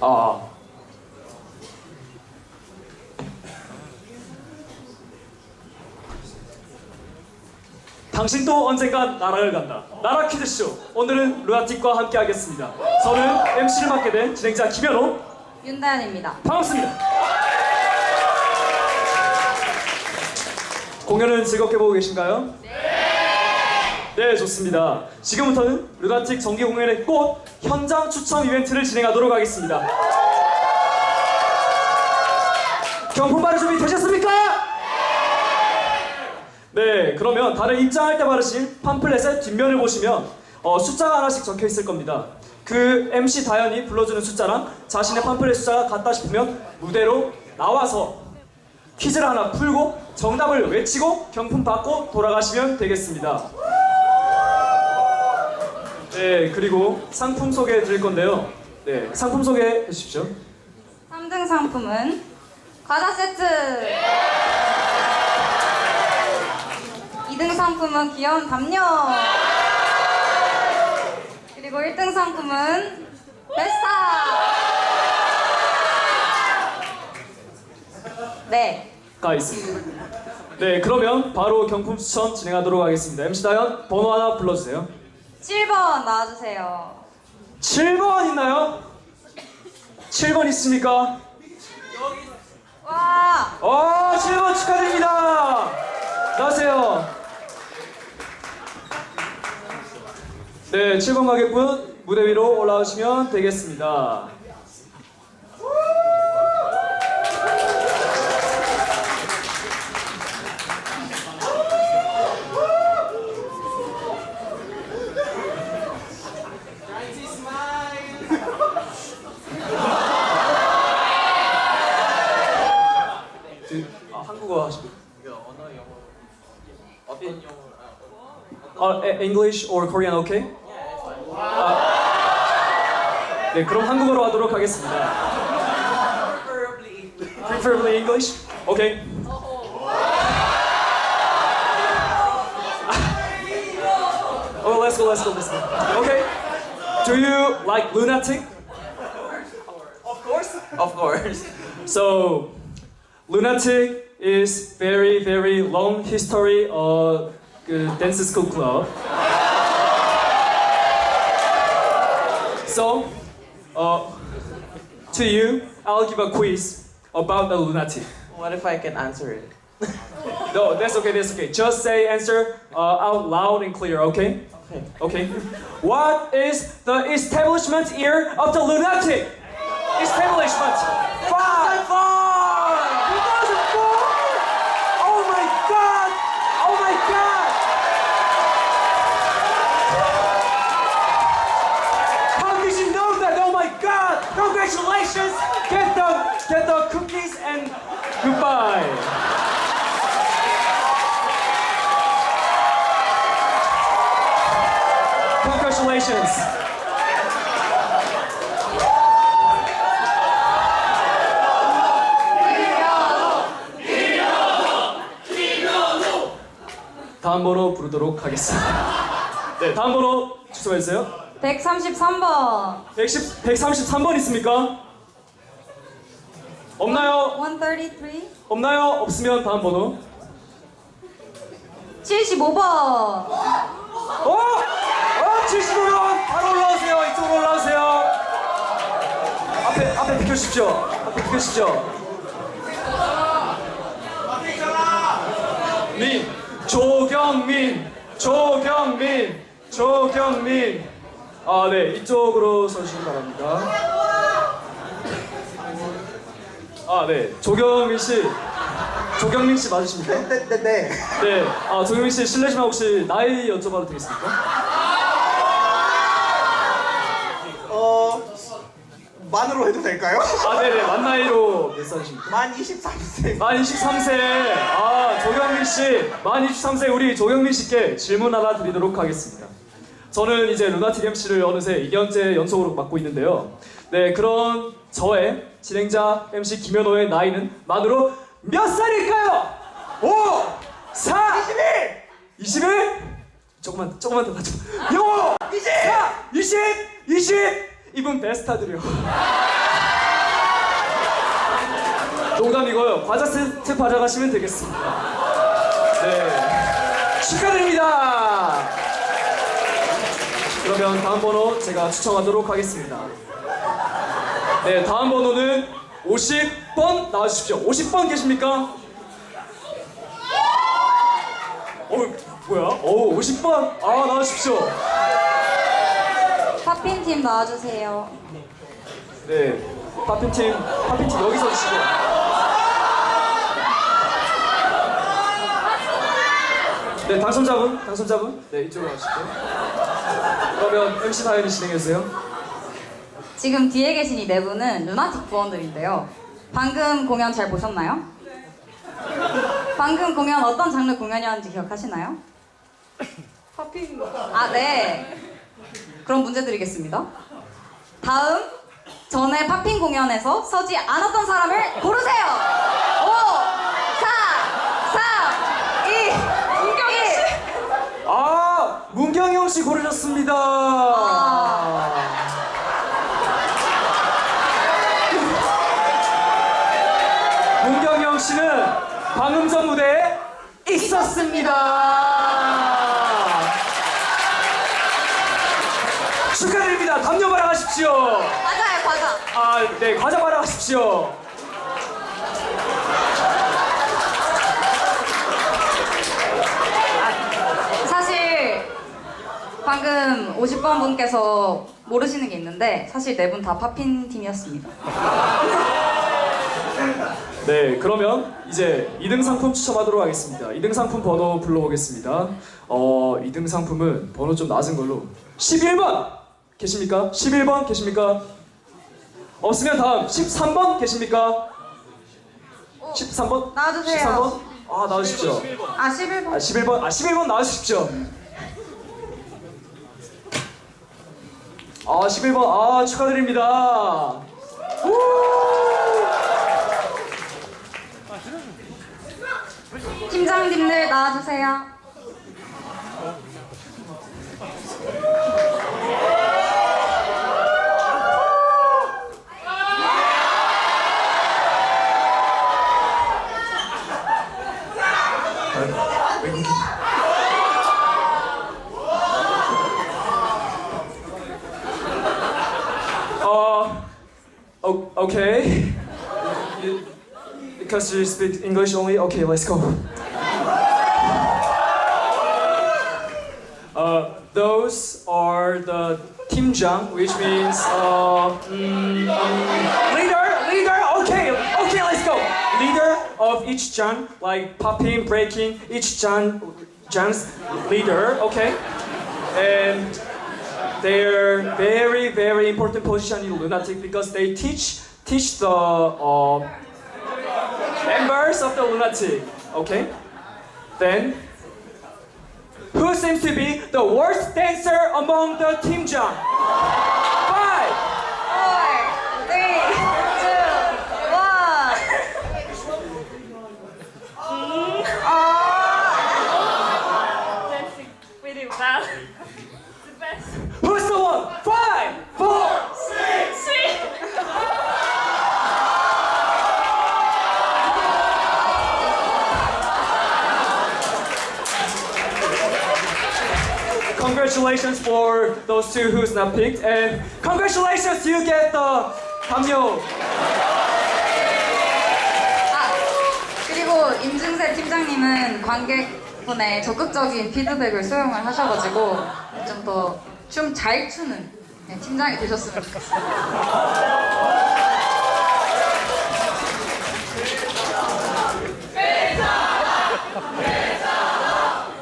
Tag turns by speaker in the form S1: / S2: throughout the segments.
S1: 아. 당신도 언젠간 나라를 간다. 나라 퀴즈쇼. 오늘은 루나틱과 함께 하겠습니다. 저는 MC를 맡게 된 진행자 김현호.
S2: 윤다현입니다.
S1: 반갑습니다. 공연은 즐겁게 보고 계신가요? 네. 좋습니다. 지금부터는 루나틱 정기 공연의 꽃 현장 추첨 이벤트를 진행하도록 하겠습니다. 경품 받을 준비 되셨습니까? 네, 그러면 다른 입장할 때 받으실 팜플렛의 뒷면을 보시면 어, 숫자가 하나씩 적혀 있을 겁니다. 그 MC 다현이 불러주는 숫자랑 자신의 팜플렛 숫자가 같다 싶으면 무대로 나와서 퀴즈를 하나 풀고 정답을 외치고 경품 받고 돌아가시면 되겠습니다. 네, 그리고 상품 소개해 드릴 건데요. 네, 상품 소개해 주십시오.
S2: 3등 상품은 과자 세트. 2등 상품은 귀여운 담요. 그리고 1등 상품은 베스타. 네.
S1: 가 있습니다. 네, 그러면 바로 경품 추첨 진행하도록 하겠습니다. MC 다현 번호 하나 불러주세요.
S2: 7번 나와주세요.
S1: 7번 있나요? 7번 있습니까?
S2: 와!
S1: 어, 7번 축하드립니다. 나오세요. 네, 7번 가객분 무대 위로 올라오시면 되겠습니다. 아, 한국어 하시고. 아, 에- English or Korean okay? 아, 네, 그럼 한국어로 하도록 하겠습니다. Preferably English. Okay. Oh, let's go, let's go, let's go. Okay. Do you like lunatic?
S3: Of course. Of course.
S1: So, Lunatic is very very long history of 그 dance school club. So, uh, to you, I'll give a quiz about the lunatic.
S3: What if I can answer it?
S1: No, that's okay, that's okay. Just say answer uh, out loud and clear, okay?
S3: Okay.
S1: Okay. What is the establishment year of the lunatic? Establishment. Five. Congratulations. 다음 번호 부르도록 하겠습니다. 네, 다음 번호 주소해 주세요.
S2: 133번.
S1: 110, 133번 있습니까? 없나요?
S2: 133.
S1: 없나요? 없으면 다음 번호.
S2: 75번.
S1: 어? 어? 75번 바로 올라오세요. 이쪽으로 올라오세요. 앞에 앞에 비켜주십시오. 앞에 비켜주십시오. 민 조경민 조경민 조경민 아 네 이쪽으로 서주시기 바랍니다. 아 네 조경민 씨 조경민 씨 맞으십니까?
S3: 네 네 네.
S1: 네, 아 조경민 씨 실례지만 혹시 나이 여쭤봐도 되겠습니까?
S3: 어 만으로 해도 될까요?
S1: 아 네네 만 나이로 몇 살이십니까?
S3: 만 23세.
S1: 만 23세 아 조경민 씨만 23세 우리 조경민 씨께 질문 하나 드리도록 하겠습니다. 저는 이제 루나틱 MC를 어느새 2년째 연속으로 맡고 있는데요. 네 그런 저의 진행자 MC 김현호의 나이는 만으로 몇 살일까요? 5, 4,
S3: 21.
S1: 21? 조금만 조금만 더 낮춰. 요!
S3: 20.
S1: 4, 20, 20. 이분 베스타들이요. 농담이고요. 과자 세트 받아가시면 되겠습니다. 네. 축하드립니다. 그러면 다음 번호 제가 추첨하도록 하겠습니다. 네, 다음 번호는 50번 나와주십시오. 50번 계십니까? 어, 뭐야? 어, 50번. 아, 나와주십시오.
S2: 파핀 팀 나와주세요.
S1: 네, 파핀팀, 파핀팀 여기서 주시고. 네, 당첨자분, 당첨자분. 네, 이쪽으로 와주시고. 그러면 MC 사연이 진행해주세요.
S2: 지금 뒤에 계신 이 네 분은 루나틱 부원들인데요. 방금 공연 잘 보셨나요? 방금 공연 어떤 장르 공연이었는지 기억하시나요? 파핀. 아, 네. 그럼 문제 드리겠습니다. 다음 전에 팝핀 공연에서 서지 않았던 사람을 고르세요. 5, 4, 3, 2, 문경이
S1: 아, 문경영 씨 고르셨습니다. 문경영 씨는 방금 전 무대에 있었습니다. 축하드립니다. 담요 발휘하십시오.
S2: 맞아요, 과자.
S1: 아, 네, 과자 발휘하십시오.
S2: 사실 방금 50번 분께서 모르시는 게 있는데 사실 네 분다 팝핀 팀이었습니다.
S1: 네, 그러면 이제 2등 상품 추첨하도록 하겠습니다. 2등 상품 번호 불러보겠습니다. 어, 2등 상품은 번호 좀 낮은 걸로 11번 계십니까? 11번 계십니까? 없으면 다음 13번 계십니까? 13번?
S2: 나와주세요.
S1: 13번? 아, 나와주십시오.
S2: 아 11번.
S1: 아, 11번, 아, 11번 나와주십시오. 아, 11번, 아, 축하드립니다.
S2: 팀장님들 나와주세요.
S1: Okay. Because you speak English only? Okay, let's go. Uh, those are the 팀장, which means uh, mm, um, leader, leader. Okay, okay, let's go. Leader of each jan, like popping, breaking, each jan, jan's leader. Okay, and they're very very important position in lunatic because they teach teach the uh, members of the lunatic okay? Then who seems to be the worst dancer among the team jump those two who's not picked and congratulations you get the 담요
S2: 아 그리고 임중세 팀장님은 관객분의 적극적인 피드백을 수용을 하셔가지고 좀 더 춤 잘 추는 네, 팀장이 되셨으면 좋겠어요.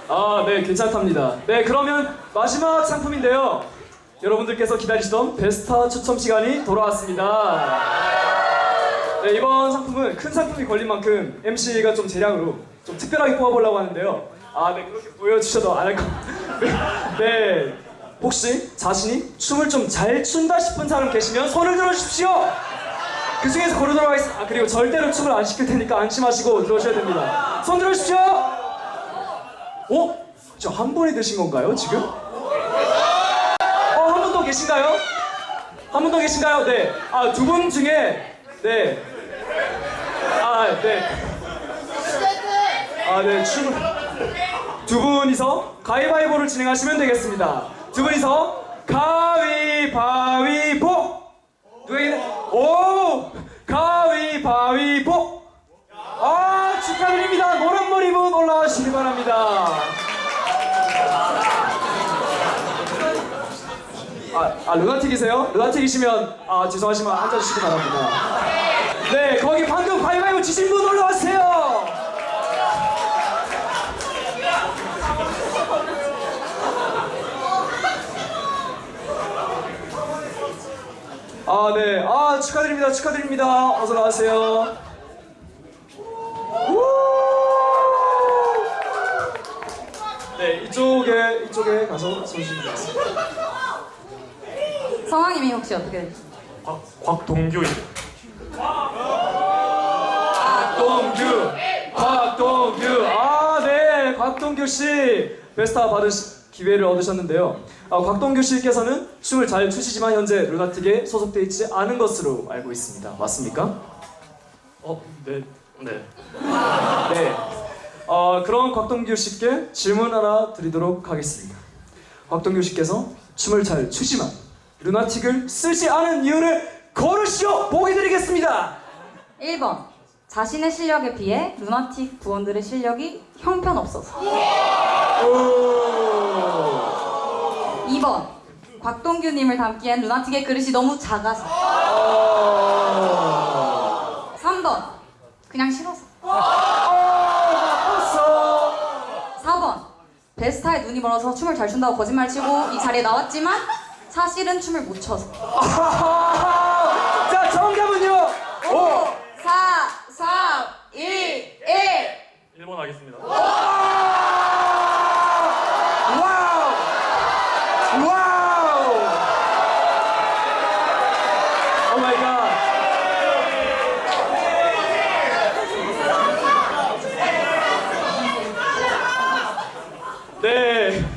S1: 아, 네, 괜찮답니다. 네, 그러면 마지막 상품인데요. 여러분들께서 기다리시던 베스타 추첨 시간이 돌아왔습니다. 네, 이번 상품은 큰 상품이 걸린 만큼 MC가 좀 재량으로 좀 특별하게 뽑아보려고 하는데요. 아, 네, 그렇게 보여주셔도 안 할 것. 네, 네, 혹시 자신이 춤을 좀 잘 춘다 싶은 사람 계시면 손을 들어주십시오. 그 중에서 고르도록 하겠습니다. 아, 그리고 절대로 춤을 안 시킬 테니까 안심하시고 들어오셔야 됩니다. 손 들어주십시오. 어? 저 한 분이 드신 건가요, 지금? 어, 한 분 더 계신가요? 한 분 더 계신가요? 네. 아, 두 분 중에, 네. 아, 네. 아, 네. 춤. 두 분이서 가위바위보를 진행하시면 되겠습니다. 두 분이서 가위바위보. 누가 이기나? 오! 가위바위보. 아, 축하드립니다. 노란 머리분 올라와주시기 바랍니다. 아, 아 르나틱이세요? 르나틱이시면 아 죄송하지만 앉아주시기 바랍니다. 네, 거기 방금 가위바위보 지신 분 올라와주세요. 아, 네. 아, 축하드립니다. 축하드립니다. 어서 나와세요. 우! 네, 이쪽에 이쪽에 가서 손주시면 되겠습니다.
S2: 성함이 혹시 어떻게 되세요?
S4: 곽, 곽동규입니다.
S1: 곽동규, 곽동규. 아, 네, 곽동규 씨 베스타 받을 기회를 얻으셨는데요. 아, 곽동규 씨께서는 춤을 잘 추시지만 현재 루나틱에 소속돼 있지 않은 것으로 알고 있습니다. 맞습니까?
S4: 어, 네, 네.
S1: 네. 어, 그럼 곽동규 씨께 질문 하나 드리도록 하겠습니다. 곽동규 씨께서 춤을 잘 추지만 루나틱을 쓰지 않은 이유를 고르시오. 보기 드리겠습니다.
S2: 1번 자신의 실력에 비해 루나틱 부원들의 실력이 형편없어서
S1: 오.
S2: 2번 곽동규님을 담기엔 루나틱의 그릇이 너무 작아서
S1: 어.
S2: 3번 그냥 싫어서
S1: 아팠어.
S2: 4번 베스타에 눈이 멀어서 춤을 잘 춘다고 거짓말 치고 이 자리에 나왔지만 사실은 춤을 못 춰서
S1: 아하하. 자, 정답은요.
S2: 5 4 3 2 1
S4: 1번 하겠습니다.
S1: 와우. 와우. 오 마이 갓. 네.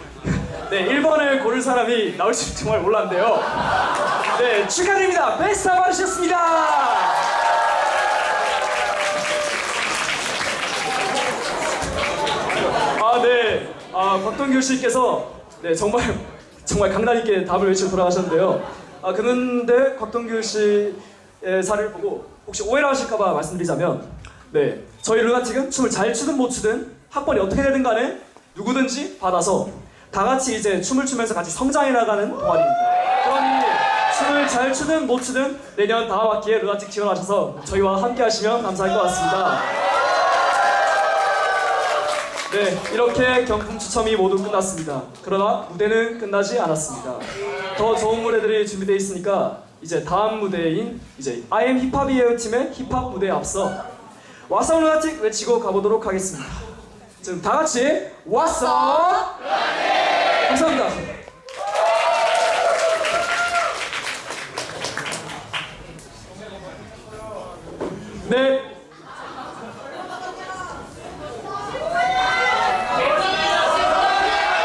S1: 네, 1번을 고른 사람이 나올 줄 정말 몰랐는데요. 네, 축하드립니다. 베스트 받으셨습니다. 아, 네. 아, 곽동규 씨께서 네, 정말 정말 강단 있게 답을 외치고 돌아가셨는데요. 아, 그런데 곽동규 씨의 사를 보고 혹시 오해를 하실까 봐 말씀드리자면, 네, 저희 루나틱은 춤을 잘 추든 못 추든 학번이 어떻게 되든 간에 누구든지 받아서 다 같이 이제 춤을 추면서 같이 성장해 나가는 동아리입니다. 그러니 춤을 잘 추든 못 추든 내년 다음 학기에 루나틱 지원하셔서 저희와 함께 하시면 감사할 것 같습니다. 네, 이렇게 경품 추첨이 모두 끝났습니다. 그러나 무대는 끝나지 않았습니다. 더 좋은 무대들이 준비되어 있으니까 이제 다음 무대인 이제 am 힙합이에요 팀의 힙합 무대에 앞서 와서 루나틱 외치고 가보도록 하겠습니다. 지금 다 같이 왔어. 감사합니다. 네,